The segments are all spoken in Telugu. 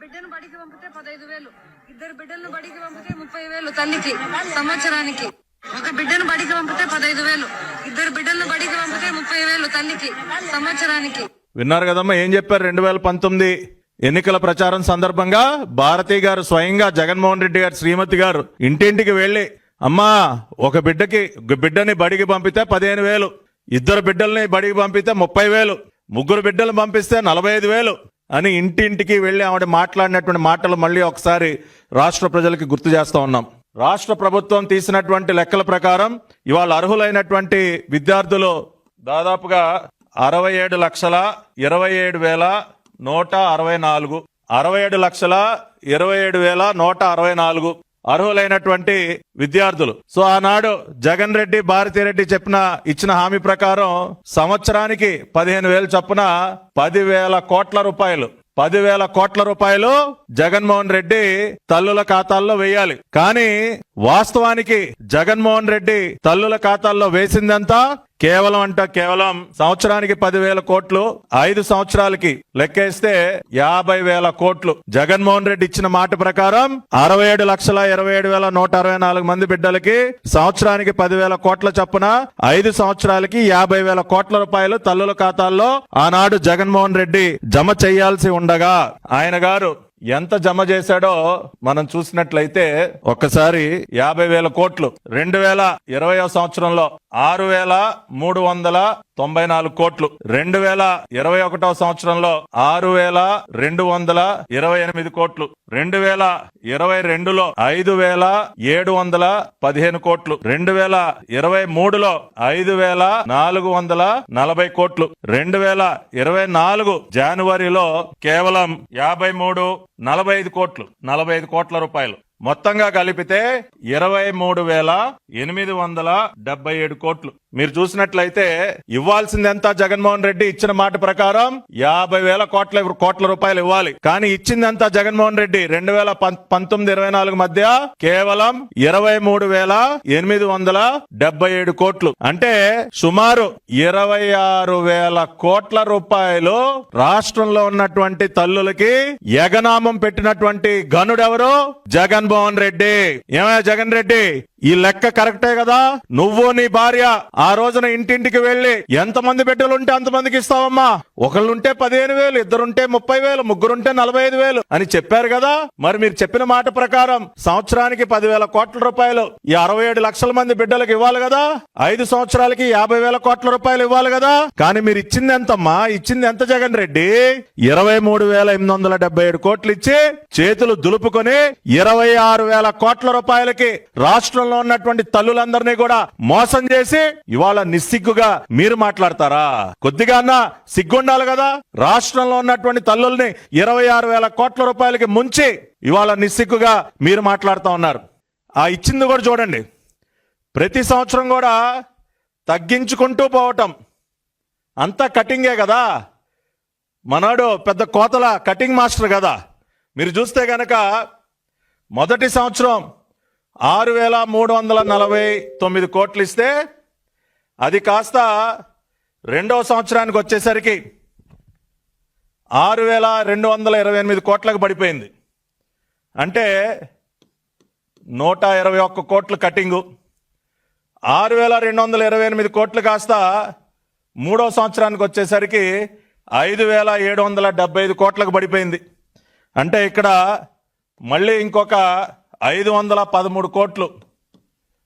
బిడ్డను బడికి పంపితే పదహైదు వేలు. ఇద్దరు బిడ్డలను బడికి పంపితే ముప్పై వేలు తల్లికి సంవత్సరానికి. ఒక బిడ్డను బడికి పంపితే పదహైదు వేలు. ఇద్దరు బిడ్డలను బడికి పంపితే ముప్పై వేలు తల్లికి సంవత్సరానికి. విన్నారు కదమ్మా ఏం చెప్పారు రెండు వేల పంతొమ్మిది ఎన్నికల ప్రచారం సందర్భంగా? భారతి గారు స్వయంగా జగన్మోహన్ రెడ్డి గారు శ్రీమతి గారు ఇంటింటికి వెళ్ళి అమ్మా ఒక బిడ్డకి బిడ్డని బడికి పంపితే పదిహేను వేలు. ఇద్దరు బిడ్డల్ని బడికి పంపితే ముప్పై వేలు. ముగ్గురు బిడ్డలు పంపిస్తే నలభై ఐదు వేలు. అని ఇంటింటికి వెళ్ళి ఆవిడ మాట్లాడినటువంటి మాటలు మళ్ళీ ఒకసారి రాష్ట్ర ప్రజలకి గుర్తు చేస్తూ ఉన్నాం. రాష్ట్ర ప్రభుత్వం తీసినటువంటి లెక్కల ప్రకారం ఇవాళ అర్హులైనటువంటి విద్యార్థులు దాదాపుగా అరవై ఏడు లక్షల ఇరవై ఏడు వేల నూట అరవై నాలుగు. అరవై ఏడు లక్షల ఇరవై ఏడు వేల నూట అరవై నాలుగు. అర్హులైనటువంటి విద్యార్థులు. సో ఆనాడు జగన్ రెడ్డి భారతిరెడ్డి చెప్పిన ఇచ్చిన హామీ ప్రకారం సంవత్సరానికి పదిహేను వేలు చొప్పున పదివేల కోట్ల రూపాయలు పదివేల కోట్ల రూపాయలు జగన్మోహన్ రెడ్డి తల్లుల ఖాతాల్లో వేయాలి. కానీ వాస్తవానికి జగన్మోహన్ రెడ్డి తల్లుల ఖాతాల్లో వేసిందంతా కేవలం అంట కేవలం సంవత్సరానికి పదివేల కోట్లు ఐదు సంవత్సరాలకి లెక్కేస్తే యాభై వేల కోట్లు. జగన్మోహన్ రెడ్డి ఇచ్చిన మాట ప్రకారం అరవై ఏడు లక్షల ఇరవై ఏడు వేల నూట అరవై నాలుగు మంది బిడ్డలకి సంవత్సరానికి పదివేల కోట్ల చొప్పున ఐదు సంవత్సరాలకి యాభై వేల కోట్ల రూపాయలు తల్లుల ఖాతాల్లో ఆనాడు జగన్మోహన్ రెడ్డి జమ చేయాల్సి ఉండగా ఆయన గారు ఎంత జమ చేశాడో మనం చూసినట్లయితే ఒక్కసారి యాభై వేల కోట్లు రెండు వేల ఇరవై సంవత్సరంలో ఆరు వేల మూడు వందల తొంభై నాలుగు కోట్లు రెండు వేల ఇరవై ఒకటో సంవత్సరంలో ఆరు వేల రెండు వందల ఇరవై ఎనిమిది కోట్లు రెండు వేల ఇరవై రెండులో ఐదు వేల ఏడు వందల పదిహేను కోట్లు రెండు వేల ఇరవై మూడులో ఐదు వేల నాలుగు వందల నలభై కోట్లు రెండు వేల ఇరవై నాలుగు జనవరిలో కేవలం యాభై మూడు నలభై ఐదు కోట్లు నలభై ఐదు కోట్ల రూపాయలు. మొత్తంగా కలిపితే ఇరవై మూడు వేల ఎనిమిది వందల డెబ్బై ఏడు కోట్లు. మీరు చూసినట్లయితే ఇవ్వాల్సింది ఎంత జగన్మోహన్ రెడ్డి ఇచ్చిన మాట ప్రకారం యాభై వేల కోట్ల కోట్ల రూపాయలు ఇవ్వాలి. కానీ ఇచ్చిందంతా జగన్మోహన్ రెడ్డి రెండు వేల పం- పంతొమ్మిది ఇరవై నాలుగు మధ్య కేవలం ఇరవై మూడు వేల ఎనిమిది వందల డెబ్బై ఏడు కోట్లు. అంటే సుమారు ఇరవై ఆరు వేల కోట్ల రూపాయలు రాష్ట్రంలో ఉన్నటువంటి తల్లులకి ఎగనామం పెట్టినటువంటి గనుడెవరు జగన్మోహన్ రెడ్డి. ఏమయ్యా జగన్ రెడ్డి? ఈ లెక్క కరెక్టే కదా? నువ్వు నీ భార్య ఆ రోజున ఇంటింటికి వెళ్ళి ఎంతమంది బిడ్డలుంటే అంతమందికి ఇస్తావమ్మా? ఒకళ్ళుంటే పదిహేను వేలు ఇద్దరుంటే ముప్పై వేలు ముగ్గురుంటే నలభై ఐదు వేలు అని చెప్పారు కదా? మరి మీరు చెప్పిన మాట ప్రకారం సంవత్సరానికి పదివేల కోట్ల రూపాయలు ఈ అరవై ఏడు లక్షల మంది బిడ్డలకు ఇవ్వాలి కదా? ఐదు సంవత్సరాలకి యాభై వేల కోట్ల రూపాయలు ఇవ్వాలి కదా? కానీ మీరు ఇచ్చింది ఎంతమ్మా? ఇచ్చింది ఎంత జగన్ రెడ్డి? ఇరవై మూడు వేల ఎనిమిది వందల డెబ్బై ఏడు కోట్లు ఇచ్చి చేతులు దులుపుకొని ఇరవై ఆరు వేల కోట్ల రూపాయలకి రాష్ట్రంలో ఉన్నటువంటి తల్లులందరినీ కూడా మోసం చేసి ఇవాళ నిస్సిగ్గుగా మీరు మాట్లాడతారా? కొద్దిగా అన్న సిగ్గుండాలి కదా? రాష్ట్రంలో ఉన్నటువంటి తల్లుల్ని ఇరవై ఆరు వేల కోట్ల రూపాయలకి ముంచి ఇవాళ నిస్సిగ్గుగా మీరు మాట్లాడుతూ ఉన్నారు. ఆ ఇచ్చింది కూడా చూడండి. ప్రతి సంవత్సరం కూడా తగ్గించుకుంటూ పోవటం అంతా కటింగే కదా? మనోడు పెద్ద కోతల కటింగ్ మాస్టర్ కదా? మీరు చూస్తే గనక మొదటి సంవత్సరం ఆరు వేల మూడు వందల నలభై తొమ్మిది కోట్లు ఇస్తే అది కాస్త రెండవ సంవత్సరానికి వచ్చేసరికి ఆరు వేల రెండు వందల ఇరవై ఎనిమిది కోట్లకు పడిపోయింది. అంటే నూట ఇరవై ఒక్క కోట్లు కటింగు. ఆరు వేల రెండు వందల ఇరవై ఎనిమిది కోట్లు కాస్త మూడో సంవత్సరానికి వచ్చేసరికి ఐదు వేల ఏడు వందల డెబ్బై ఐదు కోట్లకు పడిపోయింది. అంటే ఇక్కడ మళ్ళీ ఇంకొక ఐదు వందల పదమూడు కోట్లు.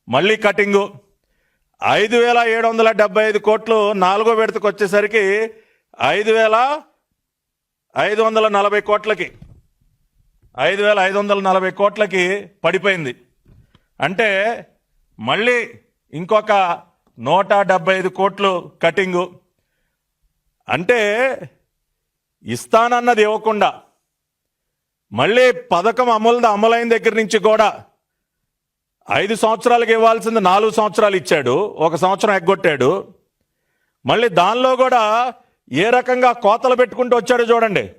మళ్ళీ కటింగు. ఐదు వేల ఏడు వందల డెబ్బై ఐదు కోట్లు నాలుగో విడతకు వచ్చేసరికి ఐదు వేల ఐదు వందల నలభై కోట్లకి. ఐదు వేల ఐదు వందల నలభై కోట్లకి పడిపోయింది. అంటే మళ్ళీ ఇంకొక నూట డెబ్బై ఐదు కోట్లు కటింగు. అంటే ఇస్తానన్నది ఇవ్వకుండా మళ్ళీ పథకం అమలు అమలైన దగ్గర నుంచి కూడా ఐదు సంవత్సరాలకు ఇవ్వాల్సింది నాలుగు సంవత్సరాలు ఇచ్చాడు. ఒక సంవత్సరం ఎగ్గొట్టాడు. మళ్ళీ దానిలో కూడా ఏ రకంగా కోతలు పెట్టుకుంటూ వచ్చాడో చూడండి.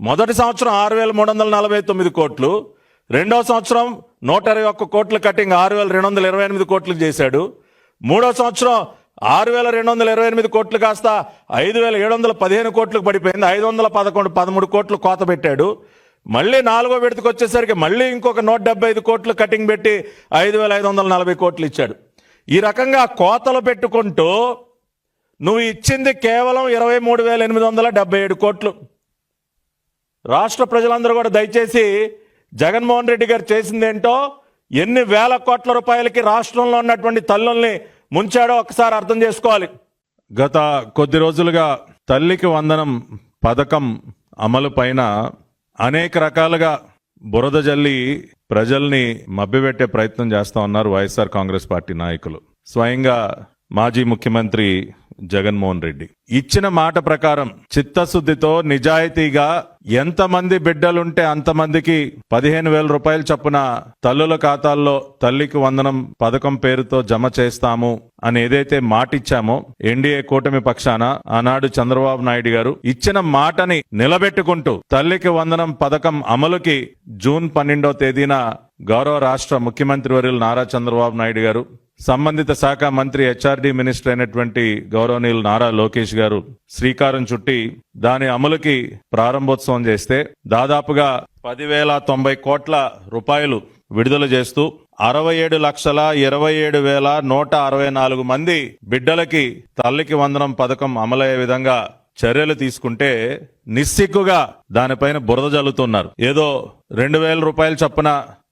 మొదటి సంవత్సరం ఆరు వేల మూడు వందల నలభై తొమ్మిది కోట్లు. రెండవ సంవత్సరం నూట ఇరవై ఒక్క కోట్ల కటింగ్ ఆరు వేల రెండు వందల ఇరవై ఎనిమిది కోట్లు చేశాడు. మూడో సంవత్సరం ఆరు వేల రెండు వందల ఇరవై ఎనిమిది కోట్లు కాస్త ఐదు వేల ఏడు వందల పదిహేను కోట్లకు పడిపోయింది. ఐదు వందల పదకొండు పదమూడు కోట్లు కోత పెట్టాడు. మళ్ళీ నాలుగో విడతకు వచ్చేసరికి మళ్ళీ ఇంకొక నూట డెబ్బై ఐదు కోట్లు కటింగ్ పెట్టి ఐదు వేల ఐదు వందల నలభై కోట్లు ఇచ్చాడు. ఈ రకంగా కోతలు పెట్టుకుంటూ నువ్వు ఇచ్చింది కేవలం ఇరవై మూడు వేల ఎనిమిది వందల డెబ్బై ఏడు కోట్లు. రాష్ట్ర ప్రజలందరూ కూడా దయచేసి జగన్మోహన్ రెడ్డి గారు చేసింది ఏంటో ఎన్ని వేల కోట్ల రూపాయలకి రాష్ట్రంలో ఉన్నటువంటి తల్లుల్ని ముంచాడో ఒకసారి అర్థం చేసుకోవాలి. గత కొద్ది రోజులుగా తల్లికి వందనం పథకం అమలు పైన అనేక రకాలుగా బురద జల్లి ప్రజల్ని మభ్యపెట్టే ప్రయత్నం చేస్తా ఉన్నారు వైఎస్ఆర్ కాంగ్రెస్ పార్టీ నాయకులు. స్వయంగా మాజీ ముఖ్యమంత్రి జగన్మోహన్ రెడ్డి. ఇచ్చిన మాట ప్రకారం చిత్తశుద్ధితో నిజాయితీగా ఎంతమంది బిడ్డలుంటే అంతమందికి పదిహేను వేల రూపాయలు చొప్పున తల్లుల ఖాతాల్లో తల్లికి వందనం పథకం పేరుతో జమ చేస్తాము అని ఏదైతే మాటిచ్చామో ఎన్డీఏ కూటమి పక్షాన ఆనాడు చంద్రబాబు నాయుడు గారు ఇచ్చిన మాటని నిలబెట్టుకుంటూ తల్లికి వందనం పథకం అమలుకి జూన్ పన్నెండో తేదీన గౌరవ రాష్ట్ర ముఖ్యమంత్రి వర్యులు నారా చంద్రబాబు నాయుడు గారు సంబంధిత శాఖ మంత్రి హెచ్ఆర్డి మినిస్టర్ అయినటువంటి గౌరవనీయులు నారా లోకేష్ గారు శ్రీకారం చుట్టి దాని అమలుకి ప్రారంభోత్సవం చేస్తే దాదాపుగా పదివేల తొంభై కోట్ల రూపాయలు విడుదల చేస్తూ అరవై ఏడు లక్షల ఇరవై ఏడు వేల నూట అరవై నాలుగు మంది బిడ్డలకి తల్లికి వందనం పథకం అమలయ్యే విధంగా చర్యలు తీసుకుంటే నిస్సిగ్గుగా దానిపైన బురద జల్లుతున్నారు. ఏదో రెండు వేల రూపాయలు చొప్పున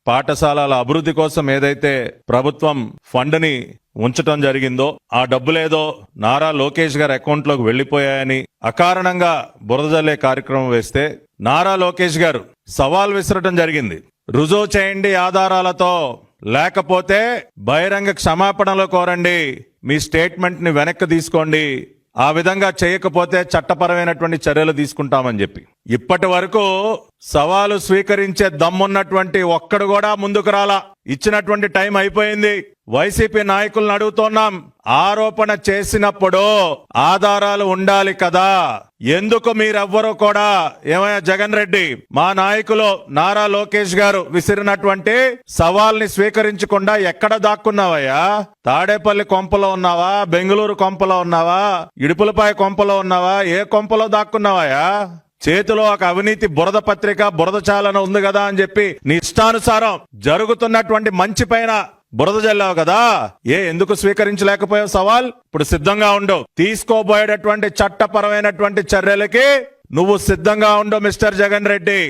పాఠశాలల అభివృద్ధి కోసం ఏదైతే ప్రభుత్వం ఫండ్ని ఉంచటం జరిగిందో ఆ డబ్బులేదో నారా లోకేష్ గారి అకౌంట్లోకి వెళ్ళిపోయాయని వెళ్ళిపోయాయని అకారణంగా బురద జల్లే కార్యక్రమం వేస్తే నారా లోకేష్ గారు సవాల్ విసరటం జరిగింది. రుజువు చేయండి ఆధారాలతో. లేకపోతే బహిరంగ క్షమాపణలు కోరండి. మీ స్టేట్మెంట్ని వెనక్కి తీసుకోండి. ఆ విధంగా చేయకపోతే చట్టపరమైనటువంటి చర్యలు తీసుకుంటామని చెప్పి. ఇప్పటి వరకు సవాలు స్వీకరించే దమ్మున్నటువంటి ఒక్కడు కూడా ముందుకు రాలా. ఇచ్చినటువంటి టైం అయిపోయింది. వైసీపీ నాయకులను అడుగుతున్నాం. ఆరోపణ చేసినప్పుడు ఆధారాలు ఉండాలి కదా. ఎందుకు మీరెవ్వరూ కూడా? ఏమయ్యా జగన్ రెడ్డి? మా నాయకులు నారా లోకేష్ గారు విసిరినటువంటి సవాల్ని స్వీకరించకుండా ఎక్కడ దాక్కున్నావయ్యా? తాడేపల్లి కొంపలో ఉన్నావా? బెంగళూరు కొంపలో ఉన్నావా? ఇడుపులపాయ కొంపలో ఉన్నావా? ఏ కొంపలో దాక్కున్నావయ్యా? చేతిలో ఒక అవినీతి బురద పత్రిక బురద చాలన ఉంది కదా అని చెప్పి నీ ఇష్టానుసారం జరుగుతున్నటువంటి మంచి పైన బురద జల్లావు కదా. ఏ ఎందుకు స్వీకరించలేకపోయావు సవాల్? ఇప్పుడు సిద్ధంగా ఉండు. తీసుకోబోయేటటువంటి చట్టపరమైనటువంటి చర్యలకి నువ్వు సిద్ధంగా ఉండు మిస్టర్ జగన్ రెడ్డి.